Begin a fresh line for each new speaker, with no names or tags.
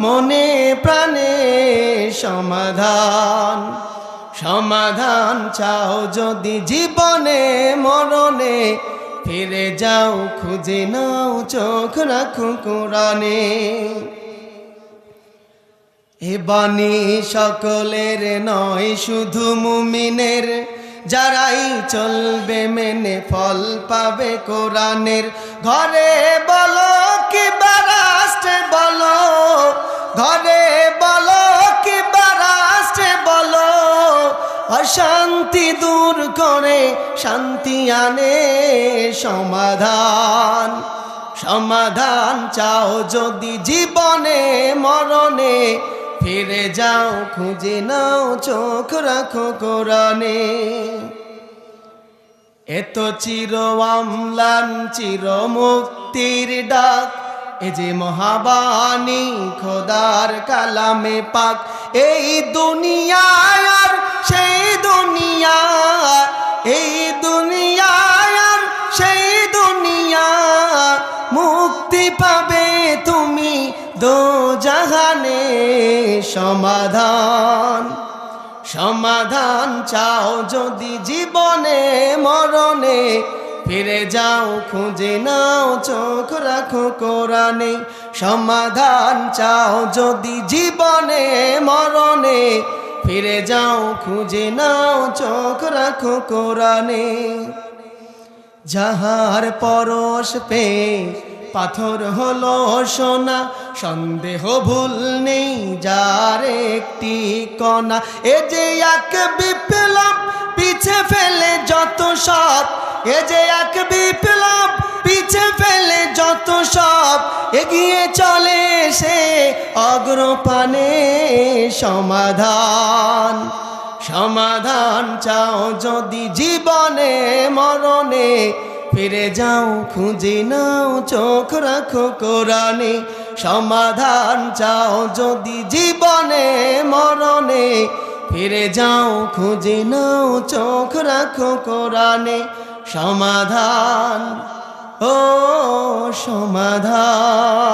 মনে প্রাণে সমাধান সমাধান চাও যদি জীবনে, মরণে। ফিরে যাও, খুঁজে নাও, চোখ রাখো কোরআনে। এ বাণী সকলের নয়, শুধু মুমিনের। যারাই চলবে মেনে ফল পাবে কোরআনের। ঘরে বলো কি বারাষ্ট্রে বলো ঘরে বলো কি বারাষ্ট্রে বলো, অশান্তি দূর করে শান্তি আনে সমাধান। সমাধান চাও যদি জীবনে, মরণে, ফিরে যাও, খুঁজে নাও, চোখ রাখো কোরআনে। এত চির আমলান চির মুক্তির ডাক এ যে মহাবাণী খোদার কালামে পাক, এই দুনিয়ায় আর সেই দুনিয়া, এই দুনিয়ায় আর সেই দুনিয়া, মুক্তি পাবে তুমি দো জাহানে সমাধান। সমাধান চাও যদি জীবনে, মরণে ফিরে যাও, খুঁজে নাও, চোখ রাখো কোরআনে। সমাধান চাও যদি জীবনে, মরণে। ফিরে যাও, খুঁজে নাও, চোখ রাখো কোরআনে। যাহার পরশ পে, পাথর হলো সোনা। সন্দেহ ভুল নেই, যার একটি কণা। এ যে এক বিপ্লব, পিছে ফেলে যত সব এ যে এক বিপ্লব, পিছে ফেলে যত সব, এগিয়ে চলে সে অগ্রপানে। সমাধান সমাধান চাও যদি জীবনে, মরণে, ফিরে যাও, খুঁজে নাও, চোখ রাখো কোরআনে। সমাধান চাও যদি জীবনে, মরণে, ফিরে যাও, খুঁজে নাও, চোখ রাখো কোরআনে। সমাধান ও সমাধান।